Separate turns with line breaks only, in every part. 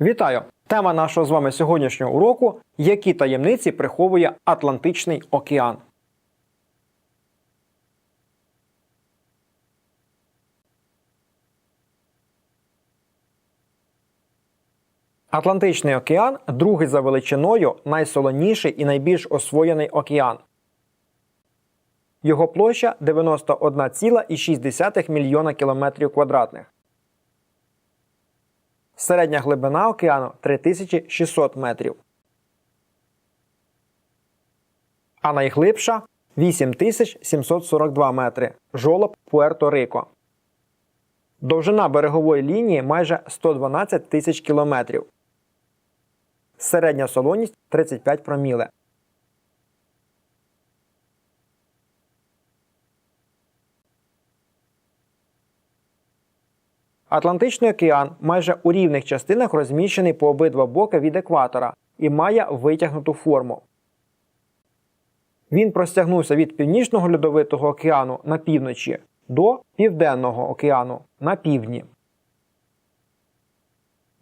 Вітаю! Тема нашого з вами сьогоднішнього уроку які таємниці приховує Атлантичний океан. Атлантичний океан другий за величиною, найсолоніший і найбільш освоєний океан. Його площа 91,6 мільйона кілометрів квадратних. Середня глибина океану 3600 метрів. А найглибша 8742 метри. Жолоб Пуерто-Рико. Довжина берегової лінії майже 112 тисяч кілометрів. Середня солоність 35 проміле. Атлантичний океан майже у рівних частинах розміщений по обидва боки від екватора і має витягнуту форму. Він простягнувся від Північного льодовитого океану на півночі до Південного океану на півдні.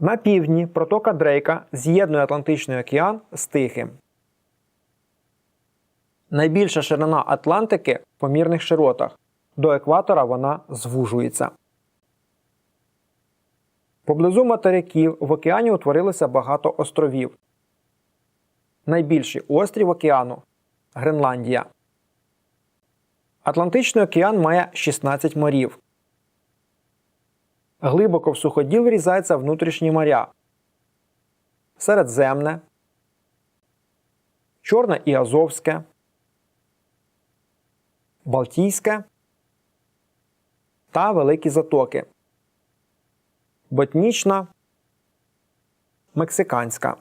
На півдні протока Дрейка з'єднує Атлантичний океан з Тихим. Найбільша ширина Атлантики в помірних широтах. До екватора вона звужується. Поблизу материків в океані утворилося багато островів. Найбільший острів океану Гренландія. Атлантичний океан має 16 морів. Глибоко в суходіл врізається внутрішні моря. Середземне, Чорне і Азовське, Балтійське та Великі Затоки. Ботнічна, Мексиканська.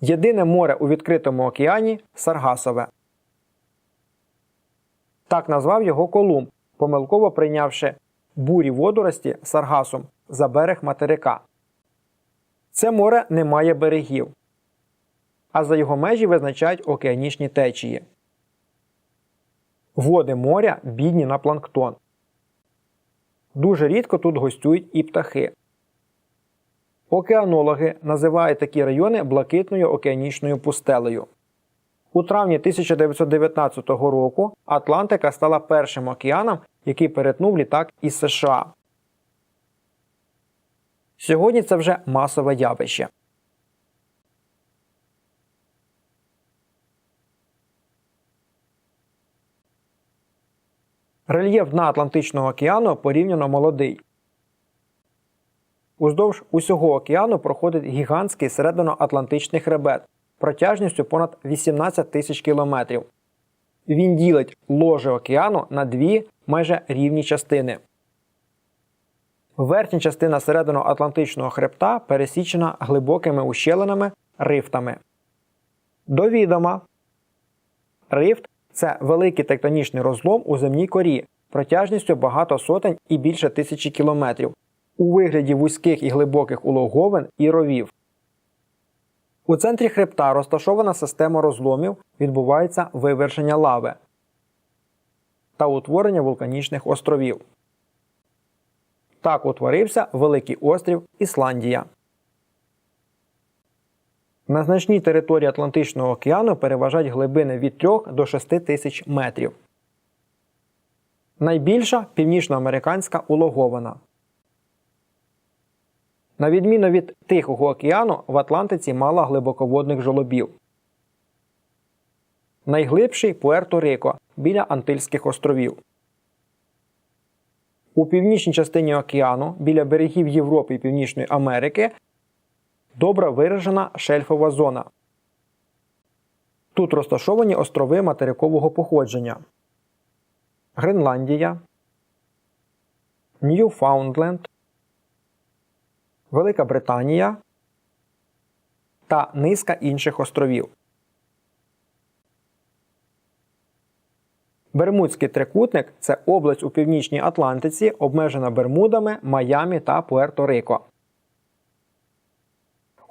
Єдине море у відкритому океані Саргасове. Так назвав його Колумб, помилково прийнявши бурі водорості Саргасом за берег материка. Це море не має берегів, а за його межі визначають океанічні течії. Води моря бідні на планктон. Дуже рідко тут гостюють і птахи. Океанологи називають такі райони блакитною океанічною пустелею. У травні 1919 року Атлантика стала першим океаном, який перетнув літак із США. Сьогодні це вже масове явище. Рельєф дна Атлантичного океану порівняно молодий. Уздовж усього океану проходить гігантський серединоатлантичний хребет протяжністю понад 18 тисяч кілометрів. Він ділить ложе океану на дві майже рівні частини. Верхня частина серединоатлантичного хребта пересічена глибокими ущелинами рифтами. До відома, рифт це великий тектонічний розлом у земній корі протяжністю багато сотень і більше тисячі кілометрів у вигляді вузьких і глибоких улоговин і ровів. У центрі хребта розташована система розломів, відбувається вивершення лави та утворення вулканічних островів. Так утворився Великий острів Ісландія. На значній території Атлантичного океану переважають глибини від 3 до 6 тисяч метрів. Найбільша північноамериканська улоговина. На відміну від Тихого океану, в Атлантиці мало глибоководних жолобів. Найглибший Пуерто-Рико біля Антильських островів. У північній частині океану біля берегів Європи і Північної Америки добре виражена шельфова зона. Тут розташовані острови материкового походження Гренландія, Ньюфаундленд, Велика Британія та низка інших островів. Бермудський трикутник це область у північній Атлантиці, обмежена Бермудами, Майамі та Пуерто-Рико.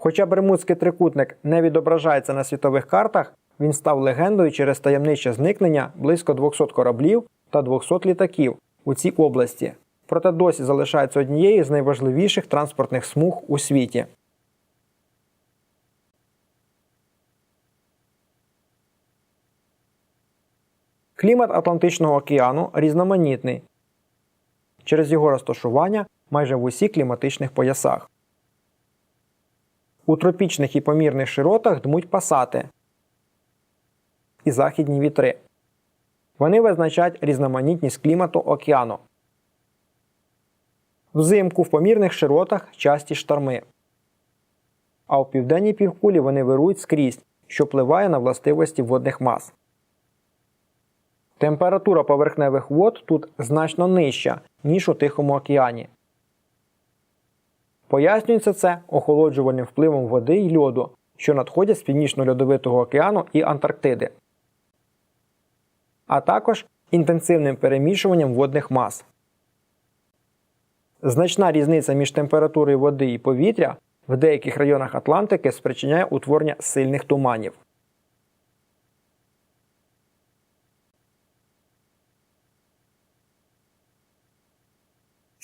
Хоча Бермудський трикутник не відображається на світових картах, він став легендою через таємниче зникнення близько 200 кораблів та 200 літаків у цій області проте досі залишається однією з найважливіших транспортних смуг у світі. Клімат Атлантичного океану різноманітний через його розташування майже в усіх кліматичних поясах. У тропічних і помірних широтах дмуть пасати і західні вітри. Вони визначають різноманітність клімату океану. Взимку в помірних широтах часті шторми. А у південній півкулі вони вирують скрізь, що впливає на властивості водних мас. Температура поверхневих вод тут значно нижча, ніж у Тихому океані. Пояснюється це охолоджувальним впливом води й льоду, що надходять з Північно-Льодовитого океану і Антарктиди, а також інтенсивним перемішуванням водних мас. Значна різниця між температурою води і повітря в деяких районах Атлантики спричиняє утворення сильних туманів.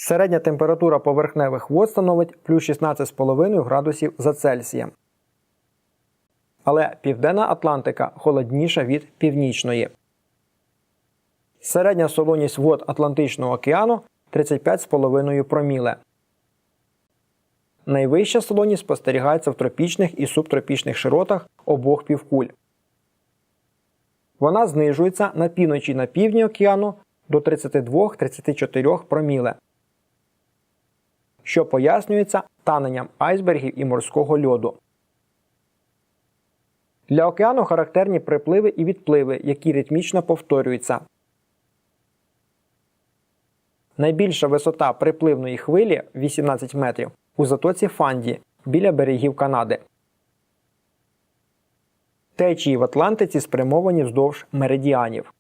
Середня температура поверхневих вод становить плюс 16,5 градусів за Цельсієм. Але Південна Атлантика холодніша від північної. Середня солоність вод Атлантичного океану 35,5 проміле. Найвища солоність спостерігається в тропічних і субтропічних широтах обох півкуль. Вона знижується на півночі на півдні океану до 32-34 проміле що пояснюється таненням айсбергів і морського льоду. Для океану характерні припливи і відпливи, які ритмічно повторюються. Найбільша висота припливної хвилі 18 метрів у затоці Фанді біля берегів Канади. Течії в Атлантиці спрямовані вздовж меридіанів.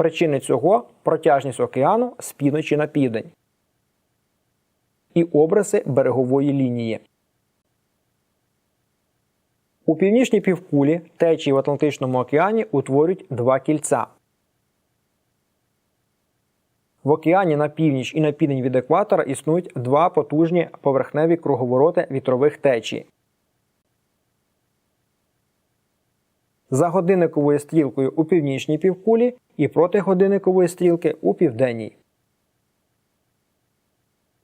Причини цього протяжність океану з півночі на південь і обриси берегової лінії. У північній півкулі течії в Атлантичному океані утворюють два кільця. В океані на північ і на південь від екватора існують два потужні поверхневі круговороти вітрових течій. За годинниковою стрілкою у північній півкулі і проти годинникової стрілки у південній.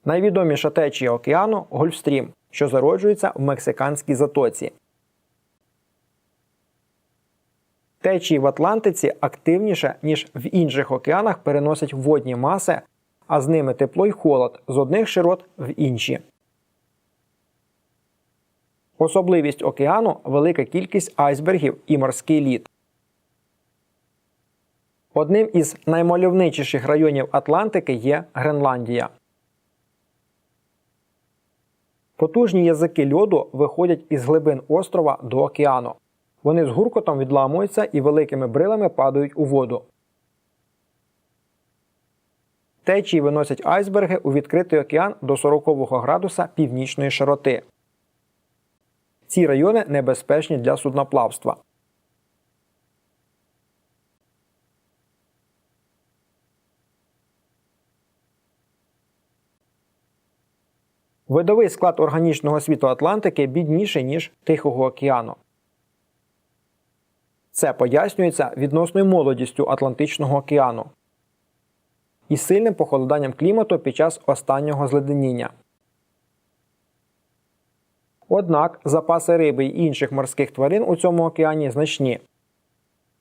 Найвідоміша течія океану Гольфстрім, що зароджується в Мексиканській затоці. Течії в Атлантиці активніше, ніж в інших океанах переносять водні маси, а з ними тепло й холод з одних широт в інші. Особливість океану велика кількість айсбергів і морський лід. Одним із наймальовничіших районів Атлантики є Гренландія. Потужні язики льоду виходять із глибин острова до океану. Вони з гуркотом відламуються і великими брилами падають у воду. Течії виносять айсберги у відкритий океан до 40 градуса північної широти. Ці райони небезпечні для судноплавства. Видовий склад органічного світу Атлантики бідніший, ніж Тихого океану. Це пояснюється відносною молодістю Атлантичного океану і сильним похолоданням клімату під час останнього зледеніння. Однак запаси риби й інших морських тварин у цьому океані значні.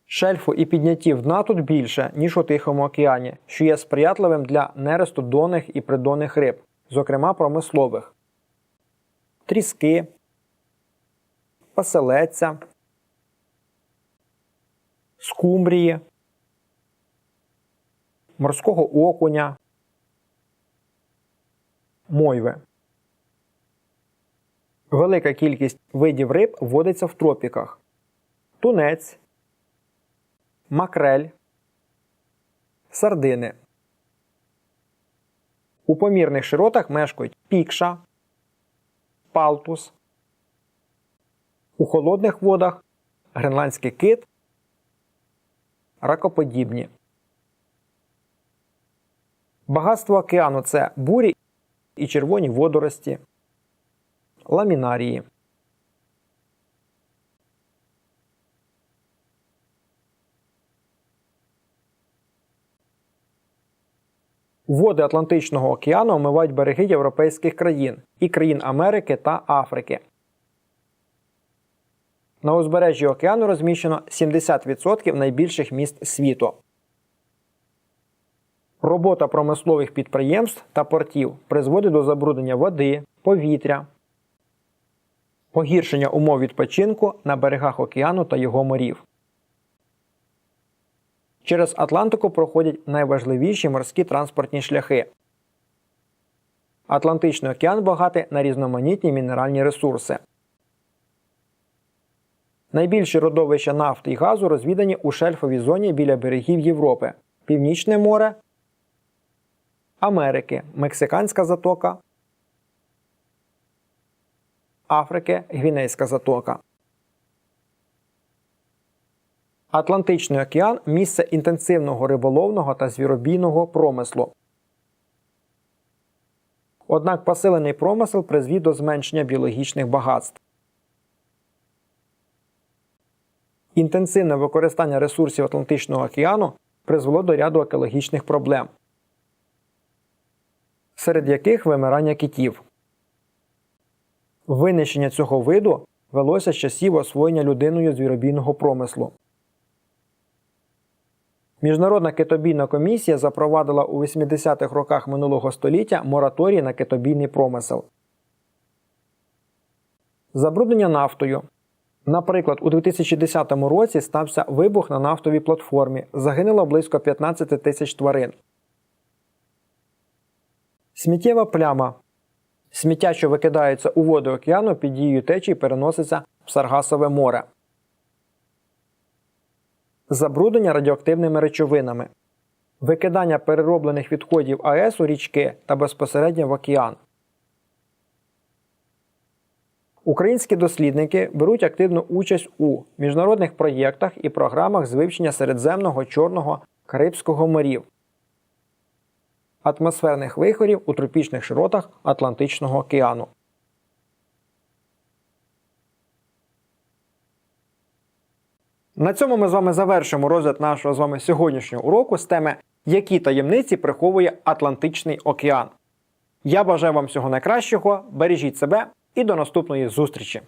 Шельфу і підняттів дна тут більше, ніж у Тихому океані, що є сприятливим для нересту донних і придонних риб зокрема промислових, тріски, паселеця, скумбрії, морського окуня, мойви. Велика кількість видів риб водиться в тропіках: тунець, макрель, сардини. У помірних широтах мешкають пікша, палтус. У холодних водах гренландський кит, ракоподібні. Багатство океану це бурі і червоні водорості, ламінарії. Води Атлантичного океану омивають береги європейських країн і країн Америки та Африки. На узбережжі океану розміщено 70% найбільших міст світу. Робота промислових підприємств та портів призводить до забруднення води, повітря, погіршення умов відпочинку на берегах океану та його морів. Через Атлантику проходять найважливіші морські транспортні шляхи. Атлантичний океан багатий на різноманітні мінеральні ресурси. Найбільші родовища нафти і газу розвідані у шельфовій зоні біля берегів Європи, Північне море, Америки, Мексиканська затока, Африки, Гвінейська затока. Атлантичний океан місце інтенсивного риболовного та звіробійного промислу. Однак посилений промисел призвів до зменшення біологічних багатств. Інтенсивне використання ресурсів Атлантичного океану призвело до ряду екологічних проблем, серед яких вимирання китів. Винищення цього виду велося з часів освоєння людиною звіробійного промислу. Міжнародна китобійна комісія запровадила у 80-х роках минулого століття мораторій на китобійний промисел. Забруднення нафтою. Наприклад, у 2010 році стався вибух на нафтовій платформі. Загинуло близько 15 тисяч тварин. Сміттєва пляма. Сміття, що викидається у води океану, під дією течії переноситься в Саргасове море. Забруднення радіоактивними речовинами. Викидання перероблених відходів АЕС у річки та безпосередньо в океан. Українські дослідники беруть активну участь у міжнародних проєктах і програмах з вивчення Середземного, Чорного, Карибського морів, атмосферних вихорів у тропічних широтах Атлантичного океану. На цьому ми з вами завершимо розгляд нашого з вами сьогоднішнього уроку з теми, які таємниці приховує Атлантичний океан. Я бажаю вам всього найкращого, бережіть себе і до наступної зустрічі!